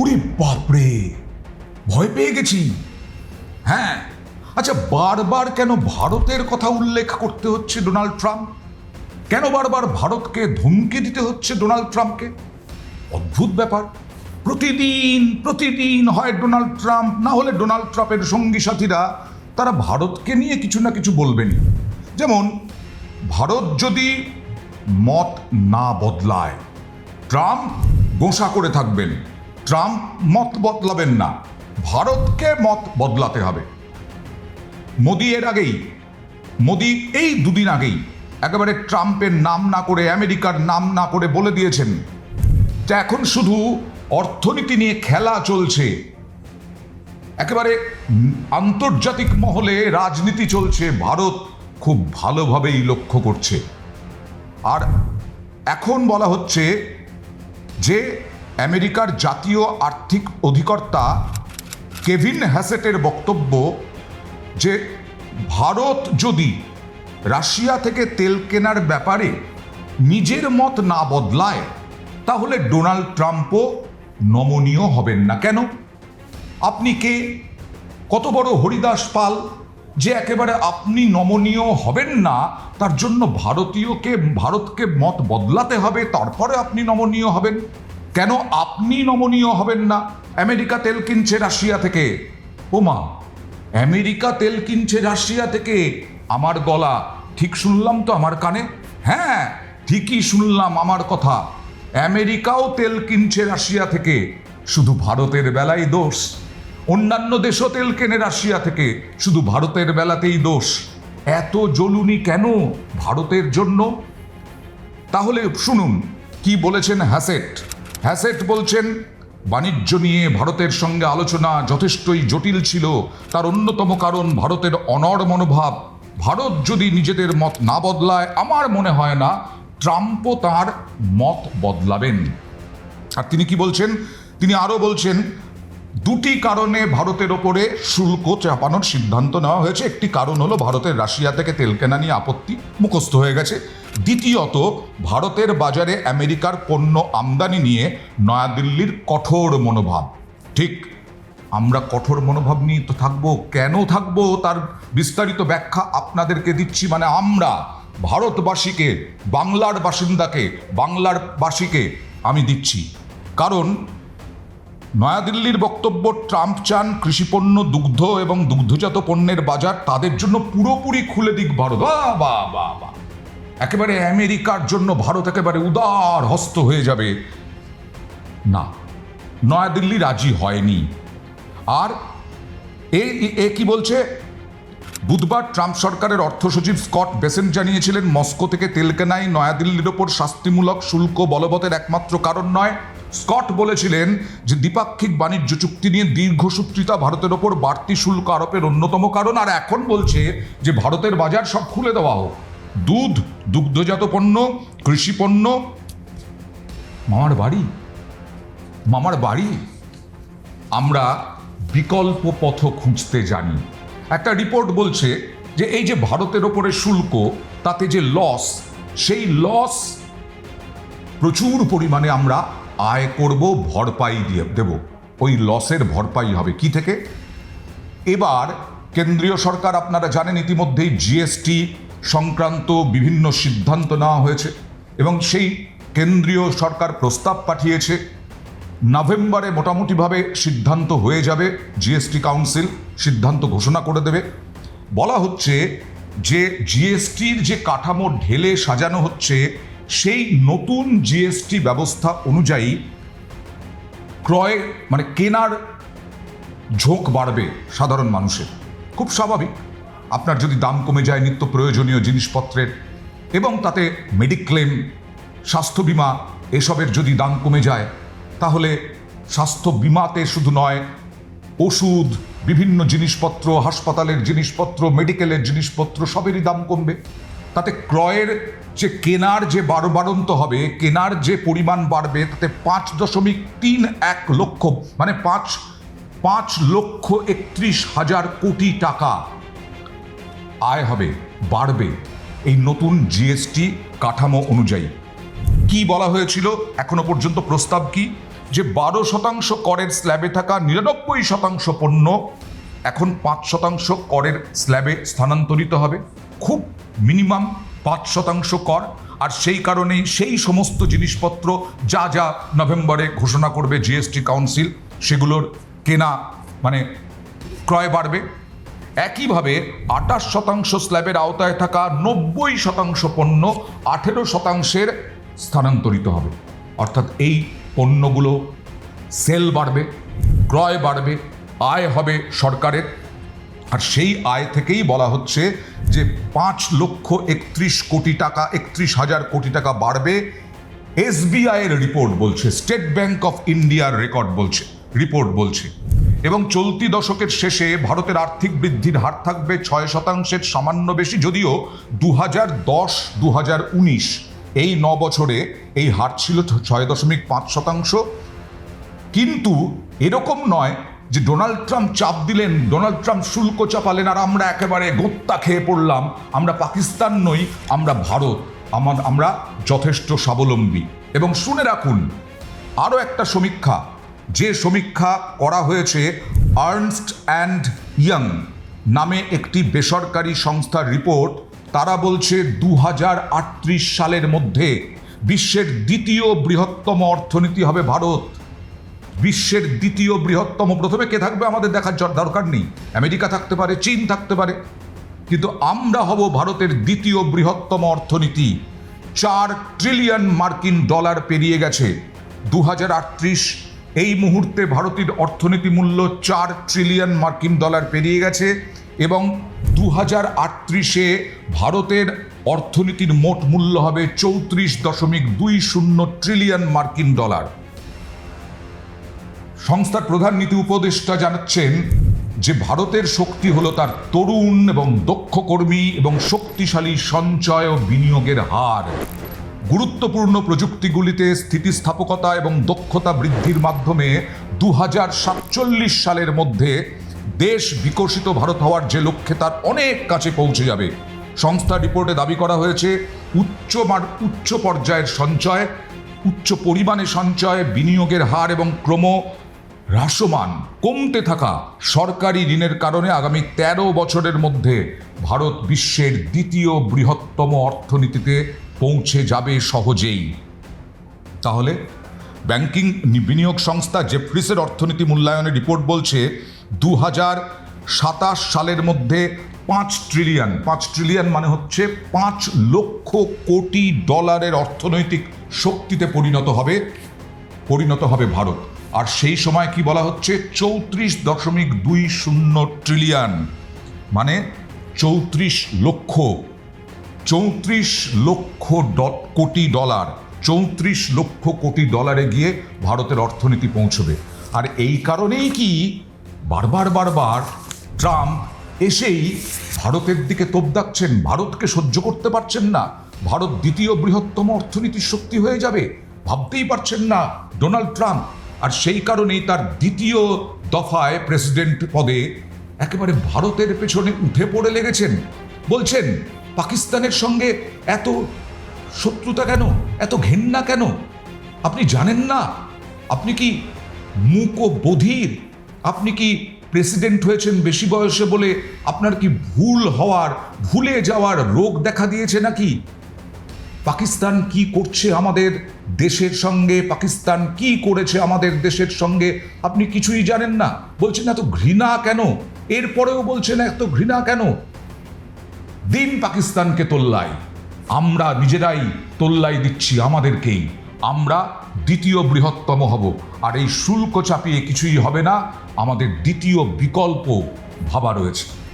ওরে বাপরে, ভয় পেয়ে গেছি। হ্যাঁ আচ্ছা বারবার কেন ভারতের কথা উল্লেখ করতে হচ্ছে ডোনাল্ড ট্রাম্প? কেন বারবার ভারতকে ধমকি দিতে হচ্ছে ডোনাল্ড ট্রাম্পকে? অদ্ভুত ব্যাপার। প্রতিদিন প্রতিদিন হয় ডোনাল্ড ট্রাম্প, না হলে ডোনাল্ড ট্রাম্পের সঙ্গী সাথীরা, তারা ভারতকে নিয়ে কিছু না কিছু বলবেনই যেমন, ভারত যদি মত না বদলায়, ট্রাম্প গোসা করে থাকবেন। ট্রাম্প মত বদলাবেন না। ভারতকে মত বদলাতে হবে। মোদি এর আগেই, মোদি এই দুদিন আগেই একেবারে ট্রাম্পের নাম না করে, আমেরিকার নাম না করে বলে দিয়েছেন যে এখন শুধু অর্থনীতি নিয়ে খেলা চলছে। একেবারে আন্তর্জাতিক মহলে রাজনীতি চলছে। ভারত খুব ভালোভাবেই লক্ষ্য করছে। আর এখন বলা হচ্ছে যে আমেরিকার জাতীয় আর্থিক অধিকর্তা কেভিন হ্যাসেটের বক্তব্য যে ভারত যদি রাশিয়া থেকে তেল কেনার ব্যাপারে নিজের মত না বদলায়, তাহলে ডোনাল্ড ট্রাম্পও নমনীয় হবেন না কেন? আপনি কে? কত বড় হরিদাস পাল যে একেবারে আপনি নমনীয় হবেন না, তার জন্য ভারতীয়কে, ভারতকে মত বদলাতে হবে, তারপরে আপনি নমনীয় হবেন? কেন আপনি নমনীয় হবেন না? আমেরিকা তেল কিনছে রাশিয়া থেকে। ওমা, আমেরিকা তেল কিনছে রাশিয়া থেকে। আমার গলা, ঠিক শুনলাম তো আমার কানে? হ্যাঁ ঠিকই শুনলাম আমার কথা। আমেরিকাও তেল কিনছে রাশিয়া থেকে। শুধু ভারতের বেলাই দোষ। অন্যান্য দেশও তেল কেনে রাশিয়া থেকে। শুধু ভারতের বেলাতেই দোষ। এত জ্বলুনি কেন ভারতের জন্য? তাহলে শুনুন, কি বলেছেন হ্যাসেট। হ্যাসেট বলছেন, বাণিজ্য নিয়ে ভারতের সঙ্গে আলোচনা যথেষ্টই জটিল ছিল। তার অন্যতম কারণ ভারতের অনড় মনোভাব। ভারত যদি নিজেদের মত না বদলায়, আমার মনে হয় না ট্রাম্পও তার মত বদলাবেন। আর তিনি কি বলছেন? তিনি আরও বলছেন দুটি কারণে ভারতের ওপরে শুল্ক চাপানোর সিদ্ধান্ত নেওয়া হয়েছে। একটি কারণ হলো ভারতের রাশিয়া থেকে তেল কেনা নিয়ে আপত্তি মুখস্থ হয়ে গেছে। দ্বিতীয়ত, ভারতের বাজারে আমেরিকার পণ্য আমদানি নিয়ে নয়াদিল্লির কঠোর মনোভাব। ঠিক, আমরা কঠোর মনোভাব নিয়ে তো থাকব। কেন থাকব তার বিস্তারিত ব্যাখ্যা আপনাদেরকে দিচ্ছি। মানে আমরা, ভারতবাসীকে, বাংলার বাসিন্দাকে, বাংলার বাসীকে আমি দিচ্ছি। কারণ নয়াদিল্লির বক্তব্য, ট্রাম্প চান কৃষিপণ্য, দুগ্ধ এবং দুগ্ধজাত পণ্যের বাজার, তাদের জন্য পুরোপুরি খুলে দিক ভারত। বাহ বাহ বাহ একেবারে আমেরিকার জন্য ভারত একেবারে উদার হস্ত হয়ে যাবে। না, নয়াদিল্লি রাজি হয়নি। আর এ কি বলছে? বুধবার ট্রাম্প সরকারের অর্থ সচিব স্কট বেসেন্ট জানিয়েছিলেন, মস্কো থেকে তেল কেনাই নয়াদিল্লির ওপর শাস্তিমূলক শুল্ক বলবতের একমাত্র কারণ নয় স্কট বলেছিলেন যে দ্বিপাক্ষিক বাণিজ্য চুক্তি নিয়ে দীর্ঘসূত্রিতা ভারতের ওপর বাড়তি শুল্ক আরোপের অন্যতম কারণ, আর এখন বলছে যে ভারতের বাজার সব খুলে দেওয়া হোক। দুধ, দুগ্ধজাত পণ্য, কৃষি পণ্য। মামার বাড়ি? মামার বাড়ি? আমরা বিকল্প পথ খুঁজতে জানি। একটা রিপোর্ট বলছে যে এই যে ভারতের ওপরে শুল্ক, তাতে যে লস, সেই লস প্রচুর পরিমাণে আমরা আয় করব ভরপাই দিয়ে দেব। ওই লসের ভরপাই হবে কি থেকে? এবার কেন্দ্রীয় সরকার আপনারা জানেন ইতিমধ্যেই জিএসটি সংক্রান্ত বিভিন্ন সিদ্ধান্ত নেওয়া হয়েছে এবং সেই কেন্দ্রীয় সরকার প্রস্তাব পাঠিয়েছে। নভেম্বরে মোটামুটিভাবে সিদ্ধান্ত হয়ে যাবে, জিএসটি কাউন্সিল সিদ্ধান্ত ঘোষণা করে দেবে। বলা হচ্ছে যে জিএসটির যে কাঠামো ঢেলে সাজানো হচ্ছে সেই নতুন জিএসটি ব্যবস্থা অনুযায়ী ক্রয় মানে কেনার ঝোঁক বাড়বে সাধারণ মানুষের। খুব স্বাভাবিক। আপনার যদি দাম কমে যায় নিত্য প্রয়োজনীয় জিনিসপত্রের এবং তাতে মেডিক্লেম স্বাস্থ্য বিমা এসবের যদি দাম কমে যায়, তাহলে স্বাস্থ্য বিমাতে শুধু নয়, ওষুধ, বিভিন্ন জিনিসপত্র, হাসপাতালের জিনিসপত্র, মেডিকেলের জিনিসপত্র সবেরই দাম কমবে। তাতে ক্রয়ের যে কেনার যে বারবারন্ত হবে, কেনার যে পরিমাণ বাড়বে, তাতে পাঁচ দশমিক তিন এক লক্ষ মানে পাঁচ পাঁচ লক্ষ একত্রিশ হাজার কোটি টাকা আয় হবে, বাড়বে এই নতুন জিএসটি কাঠামো অনুযায়ী। কি বলা হয়েছিল? এখনও পর্যন্ত প্রস্তাব কি? যে বারো শতাংশ করের স্ল্যাবে থাকা নিরানব্বই শতাংশ পণ্য এখন পাঁচ শতাংশ করের স্ল্যাবে স্থানান্তরিত হবে। খুব মিনিমাম পাঁচ শতাংশ কর, আর সেই কারণেই সেই সমস্ত জিনিসপত্র যা যা নভেম্বরে ঘোষণা করবে জিএসটি কাউন্সিল সেগুলোর কেনা মানে ক্রয় বাড়বে। একইভাবে আঠাশ শতাংশ স্ল্যাবের আওতায় থাকা নব্বই শতাংশ পণ্য আঠেরো শতাংশের স্থানান্তরিত হবে। অর্থাৎ এই পণ্যগুলো সেল বাড়বে, ক্রয় বাড়বে, আয় হবে সরকারের। আর সেই আয় থেকেই বলা হচ্ছে যে পাঁচ লক্ষ একত্রিশ কোটি টাকা, একত্রিশ হাজার কোটি টাকা বাড়বে। এসবিআই এর রিপোর্ট বলছে, স্টেট ব্যাংক অফ ইন্ডিয়ার রেকর্ড বলছে, রিপোর্ট বলছে। এবং চলতি দশকের শেষে ভারতের আর্থিক বৃদ্ধির হার থাকবে ছয় শতাংশের সামান্য বেশি, যদিও দু হাজার দশ দু হাজার উনিশ এই ন বছরে এই হার ছিল ছয় দশমিক পাঁচ শতাংশ। কিন্তু এরকম নয় যে ডোনাল্ড ট্রাম্প চাপ দিলেন, ডোনাল্ড ট্রাম্প শুল্ক চাপালেন আর আমরা একেবারে গোত্তা খেয়ে পড়লাম। আমরা পাকিস্তান নই, আমরা ভারত। আমার, আমরা যথেষ্ট স্বাবলম্বী। এবং শুনে রাখুন, আরও একটা সমীক্ষা। যে সমীক্ষা করা হয়েছে আর্নস্ট অ্যান্ড ইয়াং নামে একটি বেসরকারি সংস্থার রিপোর্ট, তারা বলছে দু হাজার আটত্রিশ সালের মধ্যে বিশ্বের দ্বিতীয় বৃহত্তম অর্থনীতি হবে ভারত। বিশ্বের দ্বিতীয় বৃহত্তম, প্রথমে কে থাকবে আমাদের দেখার দরকার নেই। আমেরিকা থাকতে পারে, চীন থাকতে পারে। কিন্তু আমরা হব ভারতের দ্বিতীয় বৃহত্তম অর্থনীতি। চার ট্রিলিয়ন মার্কিন ডলার পেরিয়ে গেছে। দু হাজার আটত্রিশ এই মুহূর্তে ভারতের অর্থনীতি মূল্য চার ট্রিলিয়ন মার্কিন ডলার পেরিয়ে গেছে এবং দু হাজার ভারতের অর্থনীতির মোট মূল্য হবে চৌত্রিশ দশমিক দুই শূন্য ট্রিলিয়ন মার্কিন ডলার। সংস্থার প্রধান নীতি উপদেষ্টা জানাচ্ছেন যে ভারতের শক্তি হলো তার তরুণ এবং দক্ষ কর্মী এবং শক্তিশালী সঞ্চয় ও বিনিয়োগের হার। গুরুত্বপূর্ণ প্রযুক্তিগুলিতে স্থিতিস্থাপকতা এবং দক্ষতা বৃদ্ধির মাধ্যমে দু হাজার সাতচল্লিশ সালের মধ্যে দেশ বিকশিত ভারত হওয়ার যে লক্ষ্যে তার অনেক কাছে পৌঁছে যাবে। সংস্থার রিপোর্টে দাবি করা হয়েছে, উচ্চ উচ্চ পর্যায়ের সঞ্চয়, উচ্চ পরিমাণে সঞ্চয়, বিনিয়োগের হার এবং ক্রম হ্রাসমান, কমতে থাকা সরকারি ঋণের কারণে আগামী ১৩ বছরের মধ্যে ভারত বিশ্বের দ্বিতীয় বৃহত্তম অর্থনীতিতে পৌঁছে যাবে সহজেই। তাহলে, ব্যাংকিং বিনিয়োগ সংস্থা জেফ্রিসের অর্থনীতি মূল্যায়নের রিপোর্ট বলছে দু হাজার সাতাশ সালের মধ্যে পাঁচ ট্রিলিয়ন পাঁচ ট্রিলিয়ন মানে হচ্ছে পাঁচ লক্ষ কোটি ডলারের অর্থনৈতিক শক্তিতে পরিণত হবে পরিণত হবে ভারত। আর সেই সময় কি বলা হচ্ছে? চৌত্রিশ দশমিক দুই শূন্য ট্রিলিয়ন মানে চৌত্রিশ লক্ষ। চৌত্রিশ লক্ষ কোটি ডলার। চৌত্রিশ লক্ষ কোটি ডলারে গিয়ে ভারতের অর্থনীতি পৌঁছবে। আর এই কারণেই কি বারবার বারবার ট্রাম্প এসেই ভারতের দিকে তোপ দাগছেন ভারতকে সহ্য করতে পারছেন না। ভারত দ্বিতীয় বৃহত্তম অর্থনীতির শক্তি হয়ে যাবে। ভাবতেই পারছেন না ডোনাল্ড ট্রাম্প। আর সেই কারণেই তার দ্বিতীয় দফায় প্রেসিডেন্ট পদে একেবারে ভারতের পেছনে উঠে পড়ে লেগেছেন। বলছেন, পাকিস্তানের সঙ্গে এত শত্রুতা কেন? এত ঘেন্না কেন? আপনি জানেন না? আপনি কি মুক ও বধির আপনি কি প্রেসিডেন্ট হয়েছেন বেশি বয়সে বলে আপনার কি ভুল হওয়ার, ভুলে যাওয়ার রোগ দেখা দিয়েছে নাকি? পাকিস্তান কি করছে আমাদের দেশের সঙ্গে? পাকিস্তান কি করেছে আমাদের দেশের সঙ্গে? আপনি কিছুই জানেন না। বলছেন, এত ঘৃণা কেন? এরপরেও বলছেন, এত ঘৃণা কেন? দিন পাকিস্তানকে তোল্লাই আমরা নিজেরাই তোল্লাই দিচ্ছি আমাদেরকেই। আমরা দ্বিতীয় বৃহত্তম হব। আর এই শুল্ক চাপিয়ে কিছুই হবে না। আমাদের দ্বিতীয় বিকল্প ভাবা রয়েছে।